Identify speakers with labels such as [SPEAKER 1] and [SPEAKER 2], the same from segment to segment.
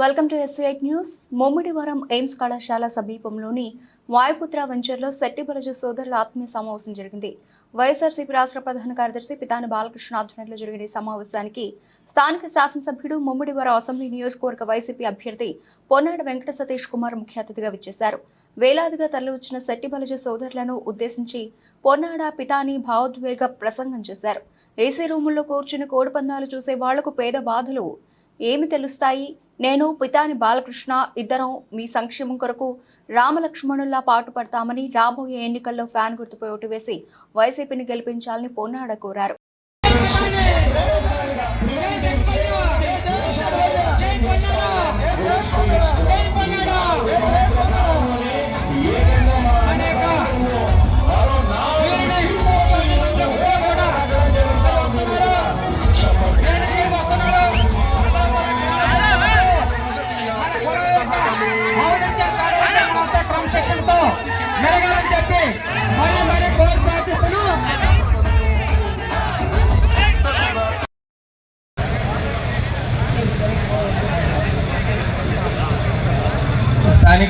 [SPEAKER 1] Welcome to SI news. Mummidivaram AIIMS కళాశాల సమీపంలోని వాయుపుత్ర వెంచర్లో శెట్టిబలజ సోదరుల ఆత్మీయ సమావేశం జరిగింది. వైఎస్ఆర్సీపీ రాష్ట్ర ప్రధాన కార్యదర్శి పితాని బాలకృష్ణ ఆధ్వర్యంలో జరిగిన ఈ సమావేశానికి స్థానిక శాసనసభ్యుడు ముమ్మిడివరం అసెంబ్లీ నియోజకవర్గ వైసీపీ అభ్యర్థి పొన్నాడ వెంకట సతీష్ కుమార్ ముఖ్య అతిథిగా విచ్చేశారు. వేలాదిగా తరలివచ్చిన శెట్టిబలజ సోదరులను ఉద్దేశించి పొన్నాడ పితాని భావోద్వేగ ప్రసంగం చేశారు. ఏసీ రూముల్లో కూర్చుని కోడిపందాలు చూసే వాళ్ళకు పేద బాధలు ఏమి తెలుస్తాయి? నేను పితాని బాలకృష్ణ ఇద్దరం మీ సంక్షేమం కొరకు రామలక్ష్మణుల్లా పాటుపడతామని రాబోయే ఎన్నికల్లో ఫ్యాన్ గుర్తుపై ఓటు వేసి వైసీపీని గెలిపించాలని పొన్నాడ కోరారు.
[SPEAKER 2] క్రమశిక్షణతో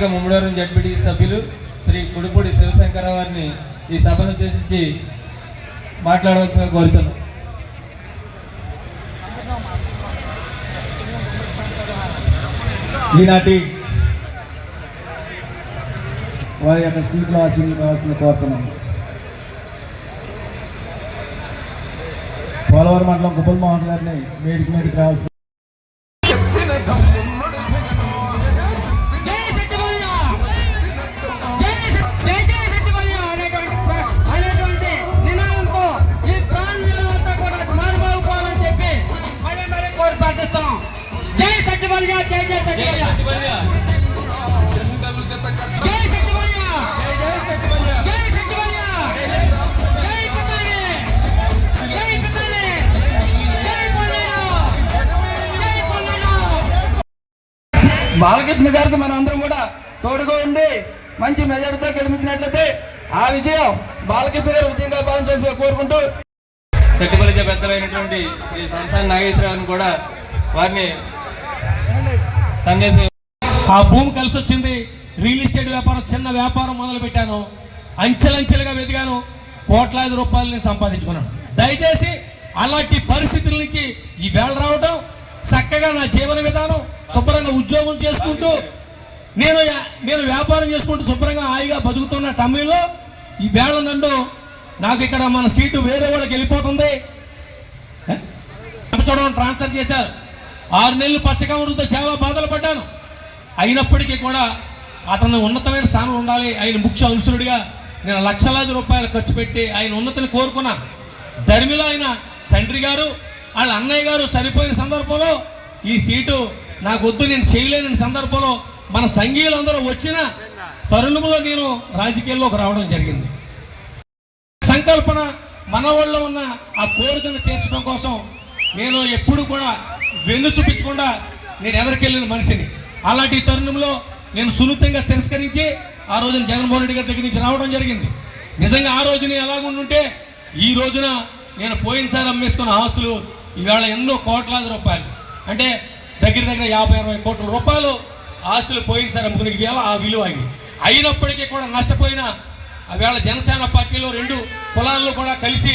[SPEAKER 3] స్థానిక ముమ్మడోరం జడ్పీటీ సభ్యులు శ్రీ కుడుపూడి శివశంకర వారిని ఈ సభను ఉద్దేశించి మాట్లాడవలసిన కోరుతున్నాం.
[SPEAKER 4] ఈనాటి వారి యొక్క సీట్లు ఆశీర్లు కావాల్సిన కోరుతున్నాం. పోలవరం మండలం గుబ్బల్ మోహన్ గారిని వేదిక మీదకి రావాల్సిన
[SPEAKER 2] జై సత్యమయ్య. జై జై సత్యమయ్య జై సత్యమయ్య. జై సత్యమయ్య. జై పితాని జై పితాని జై పొన్నాడు జై పొన్నాడు
[SPEAKER 5] బాలకృష్ణ గారికి మన అందరం కూడా తోడుగా ఉండి మంచి మెజార్టీతో గెలిపించినట్లయితే ఆ విజయం బాలకృష్ణ గారి విజయంగా భావించాల్సి కోరుకుంటూ
[SPEAKER 3] సెట్టిబలిజ పెద్దలైనటువంటి శ్రీ సంసాన్ నాగేశ్వరరావుని కూడా వారిని సందేశం.
[SPEAKER 6] ఆ భూమి కలిసి వచ్చింది రియల్ ఎస్టేట్ వ్యాపారం చిన్న వ్యాపారం మొదలు పెట్టాను అంచెలంచెలుగా వెతిగాను కోట్లాది రూపాయలు నేను సంపాదించుకున్నాను. దయచేసి అలాంటి పరిస్థితుల నుంచి ఈ వేళ రావడం చక్కగా నా జీవన విధానం శుభ్రంగా ఉద్యోగం చేసుకుంటూ నేను యా- నేను వ్యాపారం చేసుకుంటూ శుభ్రంగా హాయిగా బతుకుతున్న టమ్మీలో ఈ వేళ నన్ను నాకు ఇక్కడ మన సీటు వేరే వాళ్ళకి వెళ్ళిపోతుంది. చూడడం ట్రాన్స్ఫర్ చేశారు. ఆరు నెలలు పచ్చకమరుతో చాలా బాధలు పడ్డాను. అయినప్పటికీ కూడా అతను ఉన్నతమైన స్థానం ఉండాలి. ఆయన ముఖ్య అనుసరుడిగా నేను లక్షలాది రూపాయలు ఖర్చు పెట్టి ఆయన ఉన్నతిని కోరుకున్నాను ధర్మిలో ఆయన తండ్రి గారు వాళ్ళ అన్నయ్య గారు సరిపోయిన సందర్భంలో ఈ సీటు నాకు వద్దు నేను చేయలేని సందర్భంలో మన సంఘీయులందరూ వచ్చిన తరుణంలో నేను రాజకీయాల్లోకి రావడం జరిగింది. సంకల్పన మన ఉన్న ఆ కోరికను తీర్చడం కోసం నేను ఎప్పుడు కూడా వెన్ను చూపించకుండా నేను ఎదరికెళ్ళిన మనిషిని. అలాంటి తరుణంలో నేను సున్నితంగా తిరస్కరించి ఆ రోజున జగన్మోహన్ రెడ్డి గారి దగ్గర నుంచి రావడం జరిగింది. నిజంగా ఆ రోజుని ఎలాగుండుంటే ఈ రోజున నేను పోయినసారి అమ్మేసుకున్న ఆస్తులు ఈవేళ ఎన్నో కోట్లాది రూపాయలు. అంటే దగ్గర దగ్గర యాభై అరవై కోట్ల రూపాయలు ఆస్తులు పోయినసారి అమ్ముకునే ఇవాళ ఆ విలువ అవి అయినప్పటికీ కూడా నష్టపోయిన ఆవేళ జనసేన పార్టీలో రెండు కులాల్లో కూడా కలిసి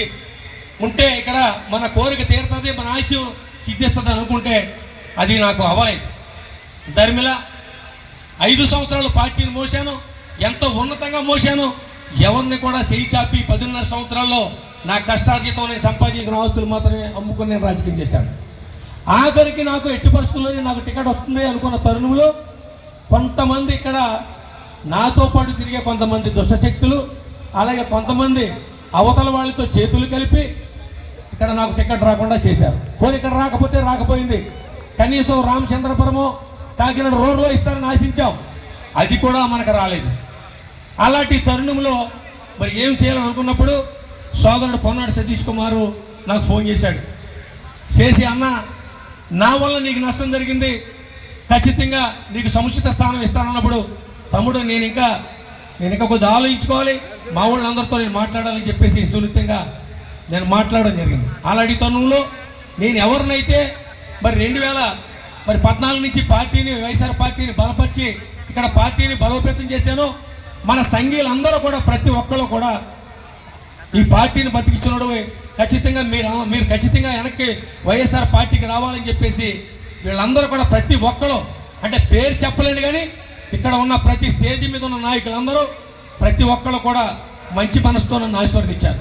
[SPEAKER 6] ఉంటే ఇక్కడ మన కోరిక తీరుతుంది మన ఆశయం సిద్ధిస్తుంది అనుకుంటే అది నాకు అవాయి ధర్మిల ఐదు సంవత్సరాలు పార్టీని మోసాను ఎంతో ఉన్నతంగా మోసాను ఎవరిని కూడా చేయి చాపి పదిన్నర సంవత్సరాల్లో నా కష్టార్జితం నేను సంపాదించిన ఆస్తులు మాత్రమే అమ్ముకుని నేను రాజకీయం చేశాను. ఆఖరికి నాకు ఎట్టి పరిస్థితుల్లోనే నాకు టికెట్ వస్తుంది అనుకున్న తరుణంలో కొంతమంది ఇక్కడ నాతో పాటు తిరిగే కొంతమంది దుష్టశక్తులు అలాగే కొంతమంది అవతల వాళ్ళతో చేతులు కలిపి ఇక్కడ నాకు టికెట్ రాకుండా చేశారు. పోనీ ఇక్కడ రాకపోతే రాకపోయింది. కనీసం రామచంద్రపురము కాకినాడ రోడ్లో ఇస్తారని ఆశించాం. అది కూడా మనకు రాలేదు. అలాంటి తరుణంలో మరి ఏం చేయాలని అనుకున్నప్పుడు సోదరుడు పొన్నాడు సతీష్ కుమారు నాకు ఫోన్ చేశాడు. చేసి అన్న నా వల్ల నీకు నష్టం జరిగింది. ఖచ్చితంగా నీకు సముచిత స్థానం ఇస్తానన్నప్పుడు తమ్ముడు నేను ఇంకా నేను ఇంకా కొద్దిగా ఆలోచించుకోవాలి. మా వాళ్ళందరితో నేను మాట్లాడాలని చెప్పేసి సున్నితంగా నేను మాట్లాడడం జరిగింది. అలాంటి తరుణంలో నేను ఎవరినైతే మరి రెండు వేల మరి పద్నాలుగు నుంచి పార్టీని వైఎస్ఆర్ పార్టీని బలపరిచి ఇక్కడ పార్టీని బలోపేతం చేశానో మన సంఘీయులందరూ కూడా ప్రతి ఒక్కరు కూడా ఈ పార్టీని బతికించడం ఖచ్చితంగా మీరు మీరు ఖచ్చితంగా వెనక్కి వైఎస్ఆర్ పార్టీకి రావాలని చెప్పేసి వీళ్ళందరూ కూడా ప్రతి ఒక్కరు అంటే పేరు చెప్పలేను కానీ ఇక్కడ ఉన్న ప్రతి స్టేజ్ మీద ఉన్న నాయకులందరూ ప్రతి ఒక్కరు కూడా మంచి మనసుతో నన్ను ఆశీర్వదించారు.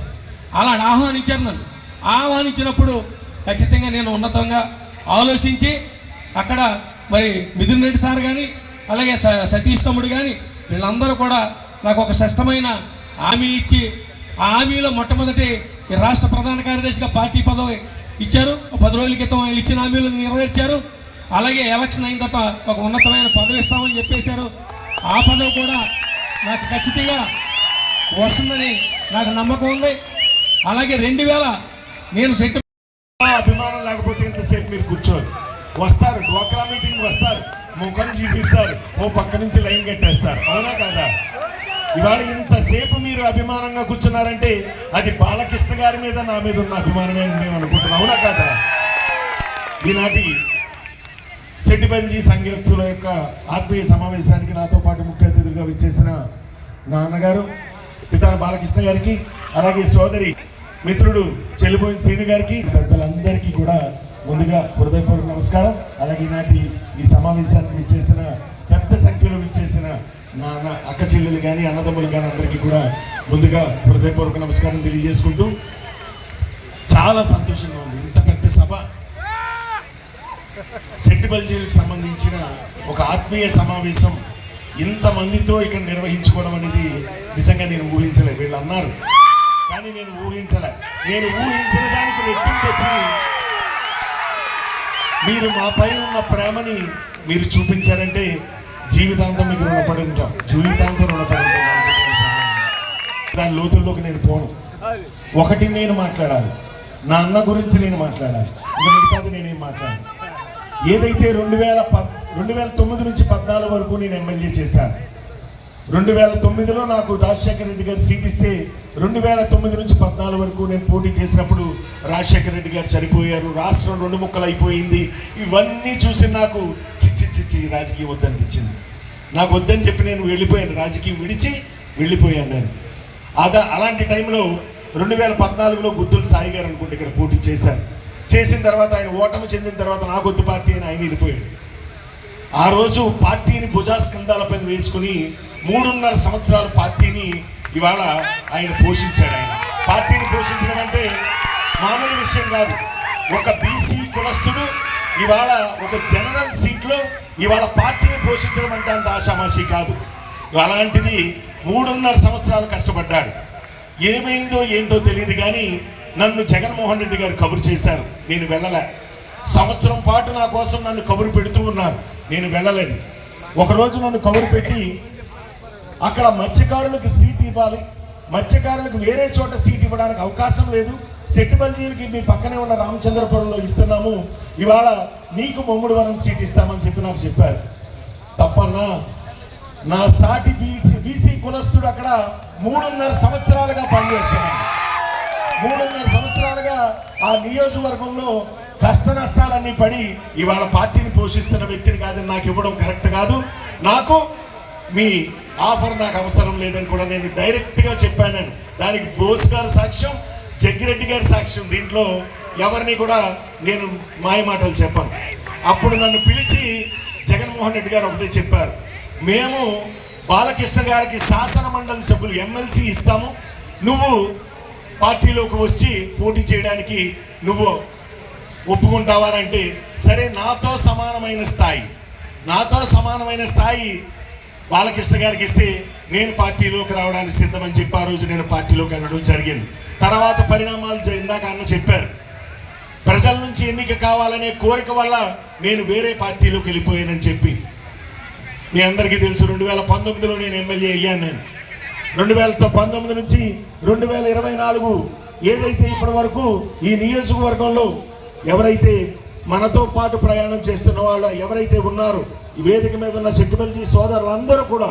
[SPEAKER 6] అలా ఆహ్వానించారు నన్ను. ఆహ్వానించినప్పుడు ఖచ్చితంగా నేను ఉన్నతంగా ఆలోచించి అక్కడ మరి మిథున్ రెడ్డి సార్ కానీ అలాగే స- సతీష్ తమ్ముడు కానీ వీళ్ళందరూ కూడా నాకు ఒక స్పష్టమైన హామీ ఇచ్చి ఆ హామీలో మొట్టమొదటి రాష్ట్ర ప్రధాన కార్యదర్శిగా పార్టీ పదవి ఇచ్చారు. పది రోజుల క్రితం వీళ్ళు ఇచ్చిన హామీలు నెరవేర్చారు. అలాగే ఎలక్షన్ అయిన తర్వాత ఒక ఉన్నతమైన పదవి ఇస్తామని చెప్పేశారు. ఆ పదవి కూడా నాకు ఖచ్చితంగా వస్తుందని నాకు నమ్మకం ఉంది. అలాగే రెండు వేల నేను సెట్
[SPEAKER 7] అభిమానం లేకపోతే ఇంతసేపు మీరు కూర్చోరు. వస్తారు డ్వాక్రా మీటింగ్ వస్తారు ముఖం చూపిస్తారు ఓ పక్క నుంచి లైన్ కట్టేస్తారు. అవునా కాదా? ఇవాళ ఇంతసేపు మీరు అభిమానంగా కూర్చున్నారంటే అది బాలకృష్ణ గారి మీద నా మీద ఉన్న అభిమానమే అని మేము అనుకుంటున్నాం. అవునా కాదా? ఈనాటి సెట్టిపల్లి సంఘర్షుల యొక్క ఆత్మీయ సమావేశానికి నాతో పాటు ముఖ్య అతిథులుగా విచ్చేసిన నాన్నగారు పితాన బాలకృష్ణ గారికి అలాగే సోదరి మిత్రుడు చెల్లిపోయిన శ్రీను గారికి పెద్దలందరికీ కూడా ముందుగా హృదయపూర్వక నమస్కారం. అలాగే నాటి ఈ సమావేశానికి విచ్చేసిన పెద్ద సంఖ్యలో విచ్చేసిన నా అక్క చెల్లెలు కానీ అన్నదమ్ములు కానీ అందరికీ కూడా ముందుగా హృదయపూర్వక నమస్కారం తెలియజేసుకుంటూ చాలా సంతోషంగా ఉంది. ఇంత పెద్ద సభ. సెట్టిబల్జీలకు సంబంధించిన ఒక ఆత్మీయ సమావేశం ఇంతమందితో ఇక్కడ నిర్వహించుకోవడం అనేది నిజంగా నేను ఊహించలేదు. వీళ్ళు అన్నారు. ఊహించలే. నేను ఊహించిన దానికి రెట్టింపు వచ్చి మీరు మాపై ఉన్న ప్రేమని మీరు చూపించారంటే జీవితాంతం మీకు రుణపడి ఉంటాం. జీవితాంతం రుణపడి ఉంటాం. దాని లోతుల్లోకి నేను పోను. ఒకటి నేను మాట్లాడాలి. నా అన్న గురించి నేను మాట్లాడాలి. ఇంకా మిగతాది నేనేం మాట్లాడాలి ఏదైతే రెండు వేల పద్ రెండు వేల తొమ్మిది నుంచి పద్నాలుగు వరకు నేను ఎమ్మెల్యే చేశాను. రెండు వేల తొమ్మిదిలో నాకు రాజశేఖర రెడ్డి గారు సీట్ ఇస్తే రెండు వేల తొమ్మిది నుంచి పద్నాలుగు వరకు నేను పోటీ చేసినప్పుడు రాజశేఖర రెడ్డి గారు చనిపోయారు. రాష్ట్రం రెండు ముక్కలు అయిపోయింది. ఇవన్నీ చూసి నాకు చిచ్చి చిచ్చి రాజకీయం వద్దనిపించింది. నాకు వద్దని చెప్పి నేను వెళ్ళిపోయాను. రాజకీయం విడిచి వెళ్ళిపోయాను నేను. అదా అలాంటి టైంలో రెండు వేల పద్నాలుగులో గుత్తులు సాయి గారు అనుకుంటే ఇక్కడ పోటీ చేశారు. చేసిన తర్వాత ఆయన ఓటమి చెందిన తర్వాత నా గొత్తు పార్టీ అని ఆయన వెళ్ళిపోయాడు. ఆ రోజు పార్టీని భుజాస్కంధాలపై వేసుకుని మూడున్నర సంవత్సరాల పార్టీని ఇవాళ ఆయన పోషించాడు ఆయన. పార్టీని పోషించడం అంటే మామూలు విషయం కాదు. ఒక బీసీ కులస్తుడు ఇవాళ ఒక జనరల్ సీట్లో ఇవాళ పార్టీని పోషించడం అంటే అంత ఆషామాషి కాదు. అలాంటిది మూడున్నర సంవత్సరాలు కష్టపడ్డాడు. ఏమైందో ఏంటో తెలియదు కానీ నన్ను జగన్మోహన్ రెడ్డి గారు కబురు చేశారు. నేను వెళ్ళలే. సంవత్సరం పాటు నా కోసం నన్ను కబురు పెడుతూ ఉన్నారు. నేను వెళ్ళలేదు. ఒకరోజు నన్ను కబురు పెట్టి అక్కడ మత్స్యకారులకు సీట్ ఇవ్వాలి మత్స్యకారులకు వేరే చోట సీట్ ఇవ్వడానికి అవకాశం లేదు సెట్టుబల్జీలకి మీ పక్కనే ఉన్న రామచంద్రపురంలో ఇస్తున్నాము ఇవాళ నీకు మొమ్ముడు వరం సీట్ ఇస్తామని చెప్పి నాకు చెప్పారు. తప్పన్నా నా సాటి బీసీ కులస్తుడు అక్కడ మూడున్నర సంవత్సరాలుగా పనిచేస్తున్నాను మూడున్నర సంవత్సరాలుగా ఆ నియోజకవర్గంలో కష్ట నష్టాలన్నీ పడి ఇవాళ పార్టీని పోషిస్తున్న వ్యక్తిని కాదని నాకు ఇవ్వడం కరెక్ట్ కాదు. నాకు మీ ఆఫర్ నాకు అవసరం లేదని కూడా నేను డైరెక్ట్గా చెప్పాను దానికి బోస్ గారి సాక్ష్యం జగ్గిరెడ్డి గారి సాక్ష్యం. దీంట్లో ఎవరిని కూడా నేను మాయ మాటలు చెప్పాను. అప్పుడు నన్ను పిలిచి జగన్మోహన్ రెడ్డి గారు ఒకటే చెప్పారు. మేము బాలకృష్ణ గారికి శాసన మండలి సభ్యులు ఎమ్మెల్సీ ఇస్తాము. నువ్వు పార్టీలోకి వచ్చి పోటీ చేయడానికి నువ్వు ఒప్పుకుంటావా అంటే సరే నాతో సమానమైన స్థాయి నాతో సమానమైన స్థాయి బాలకృష్ణ గారికి ఇస్తే నేను పార్టీలోకి రావడానికి సిద్ధమని చెప్పి ఆ రోజు నేను పార్టీలోకి వెళ్ళడం జరిగింది. తర్వాత పరిణామాలు ఇందాక అన్న చెప్పారు. ప్రజల నుంచి ఎన్నిక కావాలనే కోరిక వల్ల నేను వేరే పార్టీలోకి వెళ్ళిపోయానని చెప్పి. మీ అందరికీ తెలుసు రెండు వేల పంతొమ్మిదిలో నేను ఎమ్మెల్యే అయ్యాను నేను. రెండు వేల పంతొమ్మిది నుంచి రెండు వేల ఇరవై నాలుగు ఏదైతే ఇప్పటి వరకు ఈ నియోజకవర్గంలో ఎవరైతే మనతో పాటు ప్రయాణం చేస్తున్న వాళ్ళు ఎవరైతే ఉన్నారో ఈ వేదిక మీద ఉన్న సెక్యుబల్జీ సోదరులందరూ కూడా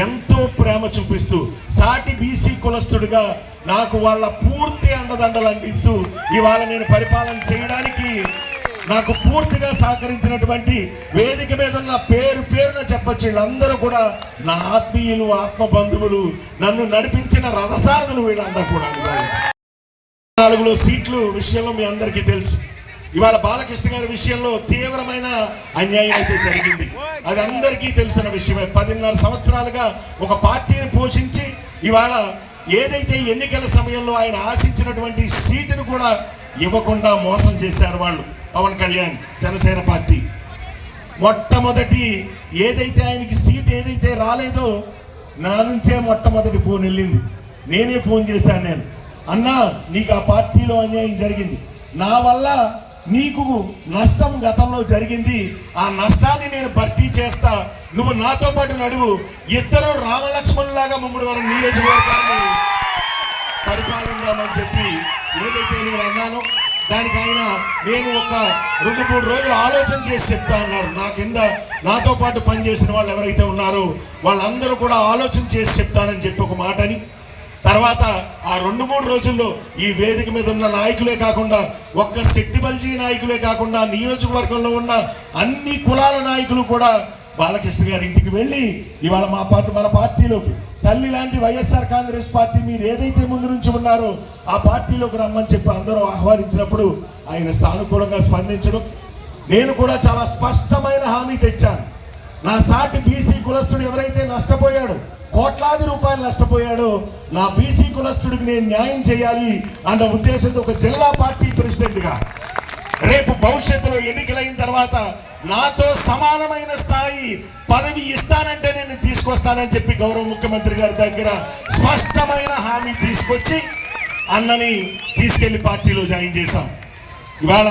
[SPEAKER 7] ఎంతో ప్రేమ చూపిస్తూ సాటి బీసీ కులస్తుడిగా నాకు వాళ్ళ పూర్తి అండదండలు అందిస్తూ ఇవాళ నేను పరిపాలన చేయడానికి నాకు పూర్తిగా సహకరించినటువంటి వేదిక మీద ఉన్న పేరు పేరున చెప్పచ్చు. వీళ్ళందరూ కూడా నా ఆత్మీయులు ఆత్మ బంధువులు నన్ను నడిపించిన రథసారథులు వీళ్ళందరూ కూడా నాలుగులో సీట్లు విషయంలో మీ అందరికీ తెలుసు. ఇవాళ బాలకృష్ణ గారి విషయంలో తీవ్రమైన అన్యాయం అయితే జరిగింది. అది అందరికీ తెలిసిన విషయమే. పదిన్నర సంవత్సరాలుగా ఒక పార్టీని పోషించి ఇవాళ ఏదైతే ఎన్నికల సమయంలో ఆయన ఆశించినటువంటి సీటును కూడా ఇవ్వకుండా మోసం చేశారు వాళ్ళు. పవన్ కళ్యాణ్ జనసేన పార్టీ. మొట్టమొదటి ఏదైతే ఆయనకి సీట్ ఏదైతే రాలేదో నా నుంచే మొట్టమొదటి ఫోన్ వెళ్ళింది. నేనే ఫోన్ చేశాను నేను. అన్నా నీకు ఆ పార్టీలో అన్యాయం జరిగింది. నా వల్ల నీకు నష్టం గతంలో జరిగింది. ఆ నష్టాన్ని నేను భర్తీ చేస్తా. నువ్వు నాతో పాటు నడువు. ఇద్దరు రామలక్ష్మణులాగా మమ్మడి వారి నియోజకవర్గాన్ని పరిపాలిందామని చెప్పి ఏదైతే నేను అన్నానో దానికి ఆయన నేను ఒక రెండు మూడు రోజులు ఆలోచన చేసి చెప్తా అన్నారు నా కింద నాతో పాటు పనిచేసిన వాళ్ళు ఎవరైతే ఉన్నారో వాళ్ళందరూ కూడా ఆలోచన చేసి చెప్తానని చెప్పి ఒక మాటని తర్వాత ఆ రెండు మూడు రోజుల్లో ఈ వేదిక మీద ఉన్న నాయకులే కాకుండా ఒక్క శెట్టిబల్జీ నాయకులే కాకుండా నియోజకవర్గంలో ఉన్న అన్ని కులాల నాయకులు కూడా బాలకృష్ణ గారి ఇంటికి వెళ్ళి ఇవాళ మా పార్టీ మన పార్టీలోకి తల్లి లాంటి వైఎస్ఆర్ కాంగ్రెస్ పార్టీ మీరు ఏదైతే ముందు నుంచి ఉన్నారో ఆ పార్టీలోకి రమ్మని చెప్పి అందరూ ఆహ్వానించినప్పుడు ఆయన సానుకూలంగా స్పందించడం. నేను కూడా చాలా స్పష్టమైన హామీ తెచ్చాను. నా సాటి బీసీ కులస్తుడు ఎవరైతే నష్టపోయాడో కోట్లాది రూపాయలు నష్టపోయాడో నా బీసీ కులస్తుడికి నేను న్యాయం చేయాలి అన్న ఉద్దేశంతో ఒక జిల్లా పార్టీ ప్రెసిడెంట్గా రేపు భవిష్యత్తులో ఎన్నికలైన తర్వాత నాతో సమానమైన స్థాయి పదవి ఇస్తానంటే నేను తీసుకొస్తానని చెప్పి గౌరవ ముఖ్యమంత్రి గారి దగ్గర స్పష్టమైన హామీ తీసుకొచ్చి అన్నని తీసుకెళ్ళి పార్టీలో జాయిన్ చేశాం. ఇవాళ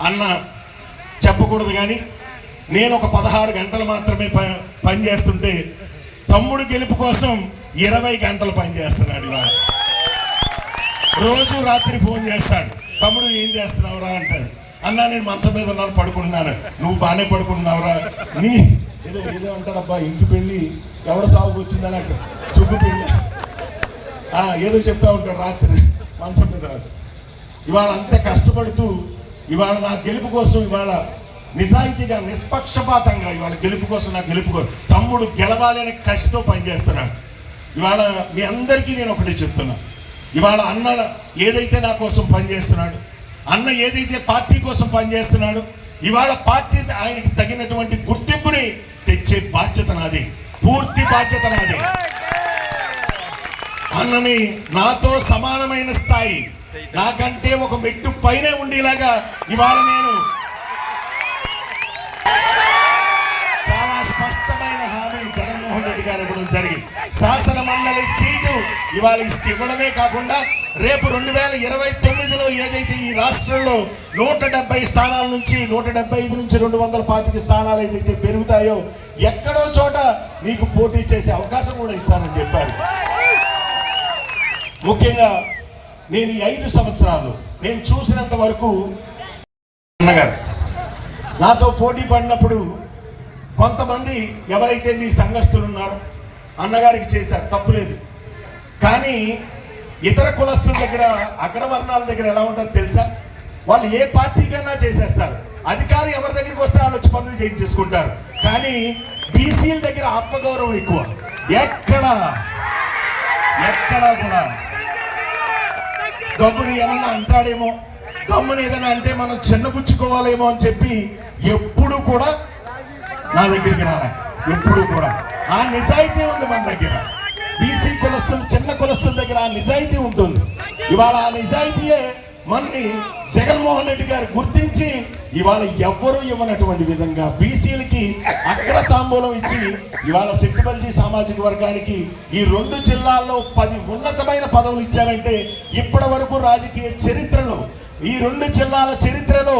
[SPEAKER 7] అన్న చెప్పకూడదు కానీ నేను ఒక పదహారు గంటలు మాత్రమే ప పని చేస్తుంటే తమ్ముడు గెలుపు కోసం ఇరవై గంటలు పనిచేస్తున్నాడు ఇవాళ. రోజు రాత్రి ఫోన్ చేస్తాడు. తమ్ముడు ఏం చేస్తున్నావురా అంటాడు. అన్నా నేను మంచం మీద ఉన్నాను పడుకుంటున్నాను. నువ్వు బాగానే పడుకుంటున్నావురా. నీ ఏదో ఏదో అంటారబ్బా ఇంటి పెళ్ళి ఎవరు సాగుకు వచ్చిందని అంటారు సుబ్బు పెళ్ళి. ఏదో చెప్తా ఉంటాడు రాత్రి. మంచం మీద. రాత్రి ఇవాళ అంత కష్టపడుతూ ఇవాళ నా గెలుపు కోసం ఇవాళ నిజాయితీగా నిష్పక్షపాతంగా ఇవాళ గెలుపు కోసం నా గెలుపు కోసం తమ్ముడు గెలవాలి అనే కసితో పనిచేస్తున్నాడు. ఇవాళ మీ అందరికీ నేను ఒకటి చెప్తున్నా. ఇవాళ అన్న ఏదైతే నా కోసం పనిచేస్తున్నాడు అన్న ఏదైతే పార్టీ కోసం పనిచేస్తున్నాడు ఇవాళ పార్టీ ఆయనకి తగినటువంటి గుర్తింపుని తెచ్చే బాధ్యత నాది. పూర్తి బాధ్యత నాది. అన్నని నాతో సమానమైన స్థాయి నాకంటే ఒక మెట్టు పైనే ఉండేలాగా ఇవాళ నేను చాలా స్పష్టమైన హామీ జగన్మోహన్ రెడ్డి గారు ఇవ్వడం జరిగింది. శాసన మండలి ఇవాళ ఇస్తే ఇవ్వడమే కాకుండా రేపు రెండు వేల ఇరవై తొమ్మిదిలో ఏదైతే ఈ రాష్ట్రంలో నూట డెబ్బై స్థానాల నుంచి నూట డెబ్బై ఐదు నుంచి రెండు వందల పాతిక స్థానాలు ఏదైతే పెరుగుతాయో ఎక్కడో చోట మీకు పోటీ చేసే అవకాశం కూడా ఇస్తానని చెప్పారు. ముఖ్యంగా నేను ఈ ఐదు సంవత్సరాలు నేను చూసినంత వరకు అన్నగారు నాతో పోటీ పడినప్పుడు కొంతమంది ఎవరైతే మీ సంఘస్థులు ఉన్నారో అన్నగారికి చేశారు తప్పులేదు కానీ ఇతర కులస్తుల దగ్గర అగ్రవర్ణాల దగ్గర ఎలా ఉంటుందో తెలుసా? వాళ్ళు ఏ పార్టీకైనా చేసేస్తారు. అధికారి ఎవరి దగ్గరికి వస్తే వాళ్ళు వచ్చి పనులు చేయించేసుకుంటారు. కానీ బీసీల దగ్గర ఆత్మగౌరవం ఎక్కువ. ఎక్కడ? ఎక్కడ కూడా. గమ్ముని ఏమన్నా అంటాడేమో? గమ్ముని ఏదైనా అంటే మనం చిన్నపుచ్చుకోవాలేమో అని చెప్పి ఎప్పుడు కూడా నా దగ్గరికి రాలే ఎప్పుడు కూడా. ఆ నిజాయితీ ఉంది మన దగ్గర. బీసీ కులస్తులు చిన్న కులస్తుల దగ్గర నిజాయితీ ఉంటుంది. ఇవాళ ఆ నిజాయితీయే మనని జగన్మోహన్ రెడ్డి గారు గుర్తించి ఇవాళ ఎవ్వరూ ఇవ్వనటువంటి విధంగా బీసీలకి అగ్ర తాంబూలం ఇచ్చి ఇవాళ సెట్టుబల్జీ సామాజిక వర్గానికి ఈ రెండు జిల్లాల్లో పది ఉన్నతమైన పదవులు ఇచ్చారంటే ఇప్పటి వరకు రాజకీయ చరిత్రలో ఈ రెండు జిల్లాల చరిత్రలో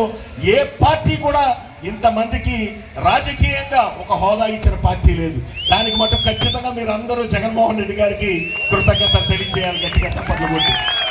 [SPEAKER 7] ఏ పార్టీ కూడా ఇంతమందికి రాజకీయంగా ఒక హోదా ఇచ్చిన పార్టీ లేదు. దానికి మటు ఖచ్చితంగా మీరు అందరూ జగన్మోహన్ రెడ్డి గారికి కృతజ్ఞత తెలియజేయాలి గట్టిగా తప్పట్లు కొట్టి